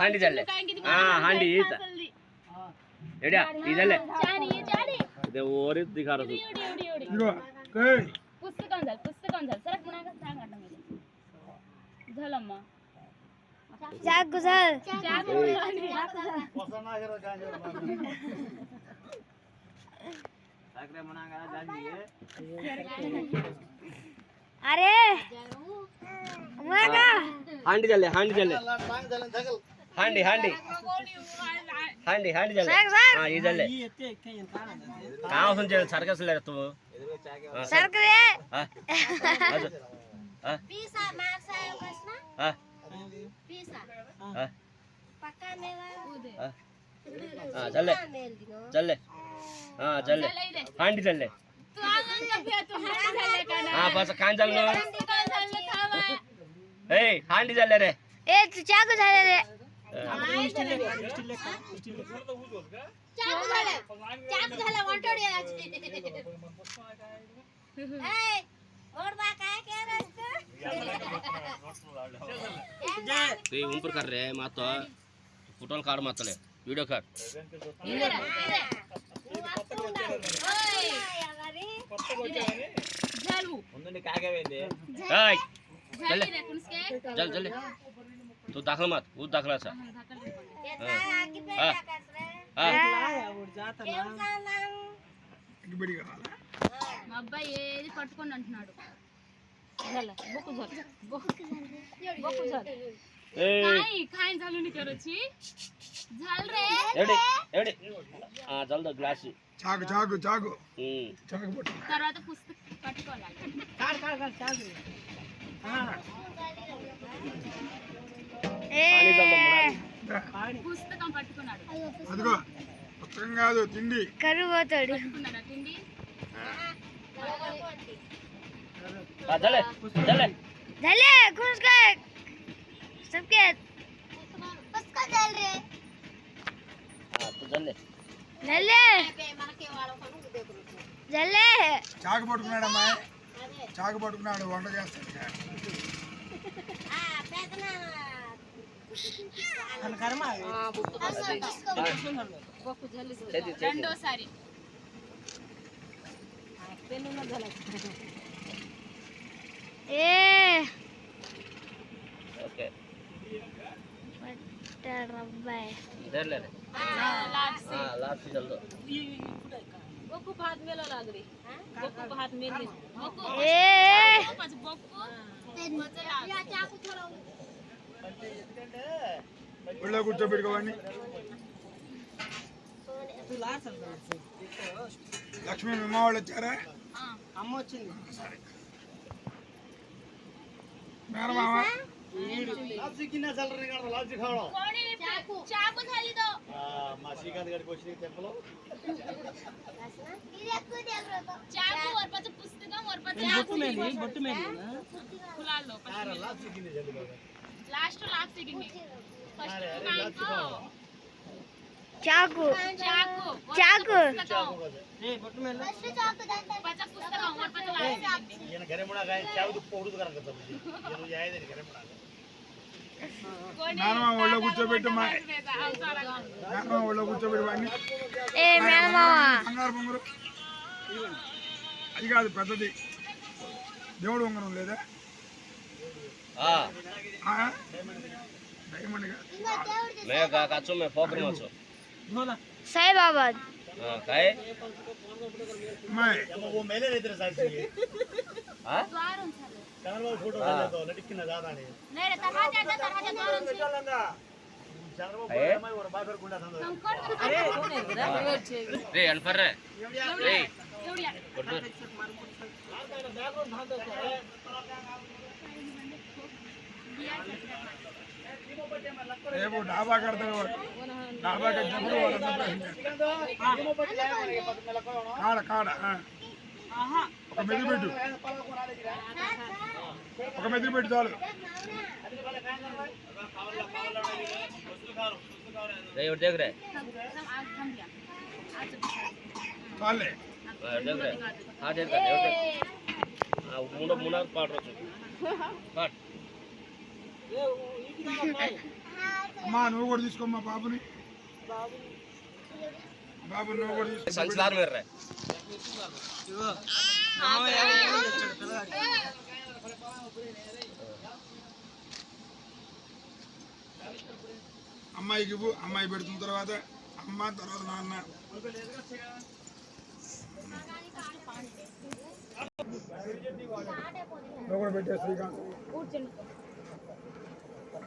ಹಾಂಡಿ ಜಲ್ಲೆ ಹಾ ಹಾಂಡಿ ಈತ ಎಡ್ಯಾ ಈ ಜಲ್ಲೆ ಇದು ಓರಿದ್ ದಿಗಾರದು పుస్తకం చదువు పుస్తకం చదువు సరే మునాక సాగడం ఇది జలమ్మ జాగు సార్ జాగు వసనాగర గాంజర్ సాగరే మునాగర జాంజీ अरे हांडी चले हांडी चले ಹಾಂಡಿ ಹಾಂಡಿ ಹಾಂಡಿ ಹಾಂಡಿ ಜಲ್ಲೆ ಹಾ ಈ ಜಲ್ಲೆ ಕಾವ್ ಸಂಜೆ ಸರ್ಕಸ್ ಇಲ್ಲ ಇರ್ತವು ಸರ್ಕಸ್ ಹಾ ಪೀಸಾ ಮಾರ್ಸಾಯ ಕೃಷ್ಣ ಹಾ ಪೀಸಾ ಹಾ ಪಕ್ಕ ಮೇವಾ ಉದೆ ಹಾ ಜಲ್ಲೆ ಜಲ್ಲೆ ಹಾ ಜಲ್ಲೆ ಹಾಂಡಿ ಜಲ್ಲೆ ಹಾ ಬಸ್ ಕಾಂಜಲ್ ಏ ಹಾಂಡಿ ಜಲ್ಲೆ ರೇ ಏ ಚಾಕು ಜಲ್ಲೆ ರೇ ऊपर कर रहे माता ಫೋಟೋಲ್ ಕಾರ್ಡ್ ಮಾತಾಳೆ ವಿಡಿಯೋ ಕಾರ್ಡ್ ಜಲ್ದಿ ಜಲ್ದಿ तू दाखल मात ऊस दाखला असा हा हा ఇటుబడి కావాలా? మా అబ్బాయి ఏది పట్టుకొని అంటున్నాడు ए काय काय झालं नाही करची झाल रे एवढे एवढे हा चल तो ग्लास చాకు చాకు చాకు हम्म చాకు పట్టు తర్వాత పుస్తకం పట్టుకోవాలి पाणी चालतं मुलांनी. దా, పుస్తకం పట్టుకున్నాడు అదిగో పుస్తకం కాదు తిండి కరువు పోతాడు పట్టుకున్నాడా తిండి हा चले चले झाले खुश काय सबके पुस्तक झाल रे हा तू चले झाले झाले చాకు పట్టుకున్నాడమ్మా చాకు పట్టుకున్నాడు వంట చేస్తాడు ఇక. చేతి చేతి రెండోసారి ఏ ओके పట్టాడు అబ్బాయి इधर ले रे लास्ट हा लास्ट चल दो बकू भात मेलो लाग रे बकू भात मेले बकू ఏ बकू बकू ఒళ్ళో కూర్చోబెట్టుకోవాడిని లక్ష్మీ అమ్మ వాళ్ళు వచ్చారా? అమ్మ వచ్చింది. మేనమామ మా శ్రీకాంత్ గడికి వచ్చింది చెప్పలో లాస్ట్ లాక్ సిగింగ్ ఫస్ట్ నాకు చాకు. చాకు చాకు ఏ బొట్టు ಮೇಲೆ ఫస్ట్ చాకు దంತ ಪಚ ಪುಸ್ತಕ ಓರ್ ಪಚ ಲಾಕ್ ಏನು ಗರೆ ಮುಣ ಗಾಯ ಚಾವು ಪೋಡುದು ಕರಂಗ ತಮ್ಮ ಏನು ಯಾಯದೆ ಗರೆ ಮುಣ నానమ్మ కూర్చోబెట్టు మా నానమ్మ ఒళ్ళో కూర్చోబెట్టు ఏ మేనమామ. బంగారు బొంగరు. అది కాదు పెద్దది. దేవుడు ఉంగరం లేదా? મેં કાકા છું મેં ફોકરમાં છું સાહેબ આબાદ હા કાય મેં ઓ મેલે રહેતે સાહેબ હા દ્વારું ચાલે કાલ બાબુ ફોટો ખાલે તો લટકિના દાદાને નહીં તરહા જાતા તરહા જાતા દ્વારું ચાલે ರೇ ಅಲ್ಪರ್ರೆ ರೇ ಕೊಡ್ತಾರೆ ఏ డాబా కడతాడు డాబా కట్టినప్పుడు కాడ కాడ ఒక మెదిరి పెట్టు ఒక మెదిరి పెట్టు చాలు దగ్గర చాలే దగ్గర ముందు ముందు పాడు పాడు అమ్మా నువ్వు కూడా తీసుకోమ్మా బాబుని. బాబు నువ్వు కూడా తీసుకో. అమ్మాయికి ఇవ్వు అమ్మాయి పెడుతున్న తర్వాత అమ్మ తర్వాత నాన్న. నువ్వు కూడా పెట్టే శ్రీకాంత్.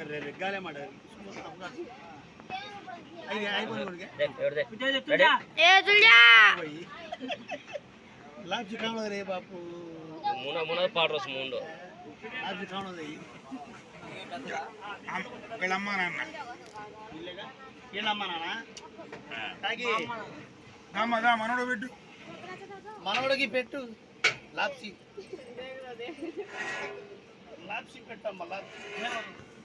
సీను ఎవరు तुझे రెడీ ఏ మూన మూన పాడు రోజు మూడు వీళ్ళ అమ్మా నాన్న రామ్మా, రా, మనోడు పెట్టు మనవడికి పెట్టు లాప్సీ లాప్సీ పెట్టమ్మా లాప్సీ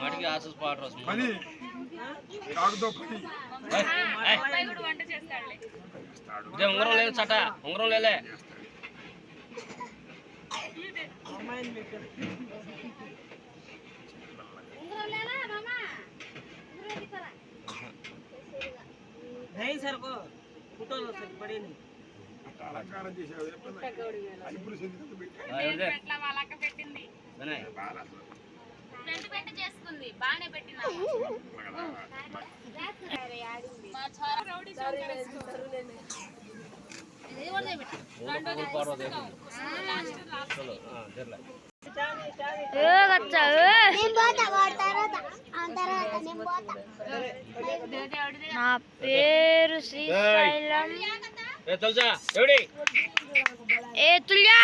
మడికి ఆసస్ పాడు రోజు పని చాకుతో పని అబ్బాయి కూడా వంట చేస్తాడులే ఇదే ఉంగరం లేదు చట ఉంగరం లేలే అమ్మాయిని పెట్టు नहीं सर को ఫోటోలు వస్తాయి పడేది అలంకారం చేసావు పెట్టింది. ఫ్రంట్ పెట్టి చేసుకుంది. బాగానే నా పేరు శ్రీశైలం ఏ తెలుసా ఎవడి ఏ తుల్జా